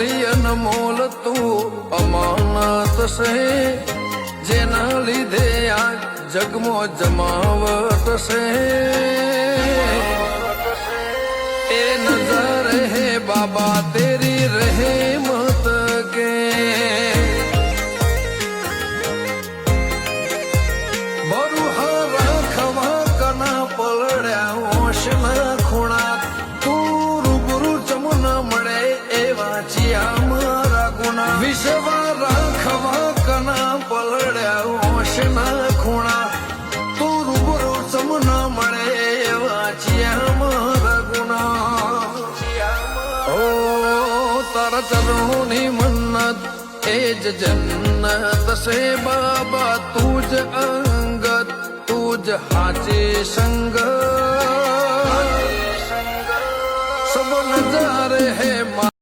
આપેલી અનમોલ તું અમાનત છે, જેના લીધે આ જગમો જમાવટ છે. એ નજર હે બાબા તેરી गुणाची आमरा गुणा. विषवा राखवा कना पलड्या ओशना खुणा. तो रुबरो चमना मळे वाची आमरा गुणा. ओ तारा चरणी म्हणत एज जन्नत से बाबा तुझ अंगत तुझ हाचे संग. सब नजारे है मा